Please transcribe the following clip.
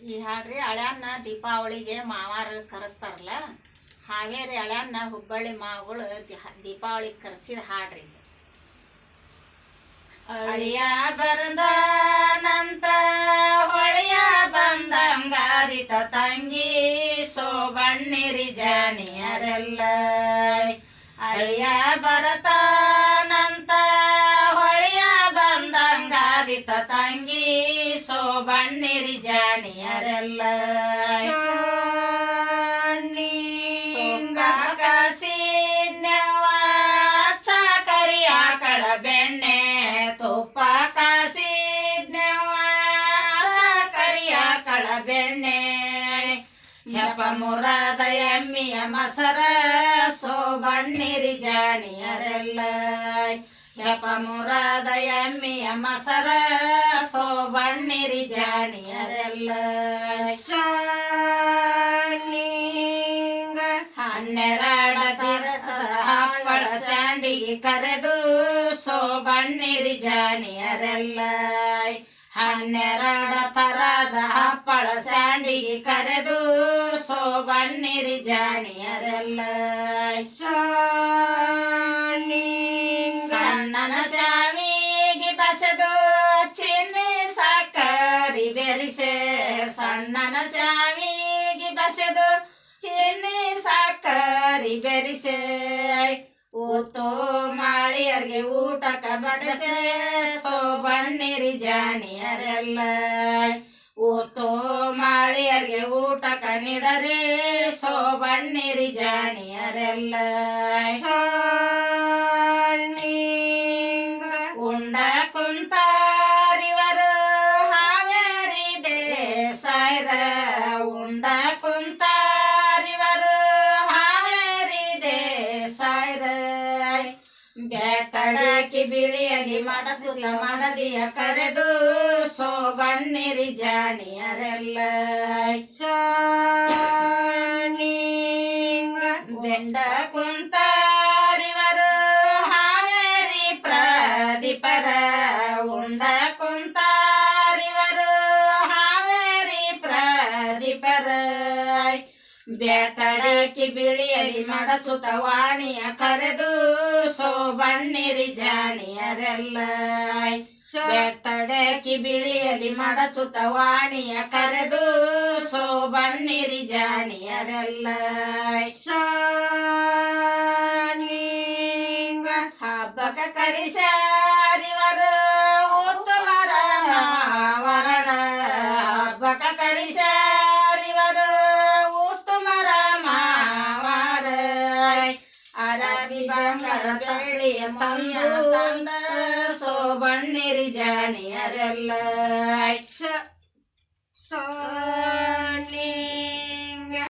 ಈ ಹಾಡ್ರಿ ಹಳ್ಯಾನ್ನ ದೀಪಾವಳಿಗೆ ಮಾವಾರ ಕರೆಸ್ತಾರಲ್ಲ, ಹಾವೇರಿ ಹಳ್ಯಾನ್ನ ಹುಬ್ಬಳ್ಳಿ ಮಾವುಗಳು ದೀಪಾವಳಿಗೆ ಕರೆಸಿದ ಹಾಡ್ರಿ ಅಳಿಯ ಬಂದ ನಂತ ಹೊಳೆಯ ಬಂದಂಗಾದಿತ ತಂಗಿ, ಸೋಬಣ್ಣಿರಿ ಜಾಣಿಯರೆಲ್ಲ ಅಳಿಯ ಬರತಾನಂತ ಹೊಳೆಯ ಬಂದಂಗಾದಿತ ತಂಗಿ ಜಾಣಿಯರೆಲ್ಲ ಕಾಸಿದ್ನೆವ್ವ ಚಾಕರಿ ಆಕಳ ಬೆಣ್ಣೆ ತುಪ್ಪ ಆಕಳ ಬೆಣ್ಣೆ ಹೆಪ ಮುರದ ಎಮ್ಮಿಯ ಮಸರ ಸೋಬಣ್ಣಿರಿ ಜಾಣಿಯರೆಲ್ಲ ಎಮ್ಮಿಯ ಮಸರ ಸೋಬಣ್ಣಿರಿ ಜಾಣಿಯರೆಲ್ಲ ಹನ್ನೆರಡ ಶಾಂಡಿಗೆ ಕರೆದು ಸೋಬಣ್ಣಿರಿ ಜಾಣಿಯರೆಲ್ಲ ಹನ್ನೆರಡ ತರದ ಹಪ್ಪಳ ಸ್ಯಾಂಡಿಗೆ ಕರೆದು ಸೋಬಣ್ಣಿರಿ ಜಾಣಿಯರೆಲ್ಲ ಬೆರಿಸೆ ಸಣ್ಣನ ಶಾವಿಗೆ ಬಸದು, ಚಿನ್ನಿ ಸಾಕರಿ ಬೆರಿಸೆ. ಊತು ಮಾಳಿಯರ್ಗೆ ಊಟಕ ಬಡಸೆ. ಸೋ ಬನ್ನಿರಿ ಜಾಣಿಯರೆಲ್ಲ. ಊತು ಮಾಳಿಯರ್ಗೆ ಊಟಕ ನೀಡರೆ. ಬನ್ನಿರಿ ಜಾಣಿಯರೆಲ್ಲ. ಉಂಡ ಕುಂತಾರಿವರು ಹಾವೇರಿ ದೇಸಾಯ್ರ ಬೇಟಡಕಿ ಬಿಳಿಯಲಿ ಮಡಚುಲ ಮಡದಿಯ ಕರೆದು ಸೋಬಣ್ಣಿರಿ ಜಾಣಿಯರೆಲ್ಲ. ಗುಂಡ ಕುಂತಾರಿವರು ಬೇಟಡಕಿ ಬಿಳಿಯಲಿ ಮಡಸುತ ವಾಣಿಯ ಕರೆದು, ಸೋಬನ್ನಿರಿ ಜಾಣಿಯರೆಲ್ಲ. ಬೆಟ್ಟಡಕಿ ಬಿಳಿಯಲಿ ಮಡಸುತ ವಾಣಿಯ ಕರೆದು, ಸೋಬನ್ನಿರಿ ಜಾಣಿಯರೆಲ್ಲ. ಹಬ್ಬಕ ಕರಿಸಾರಿವರು ಉತ್ತಮರ ಹಬ್ಬಕ ಕರಿಸಾರಿವರು ಸೋಬಣ್ಣಿರಿ ಜಾಣಿಯರೆಲ್ಲ.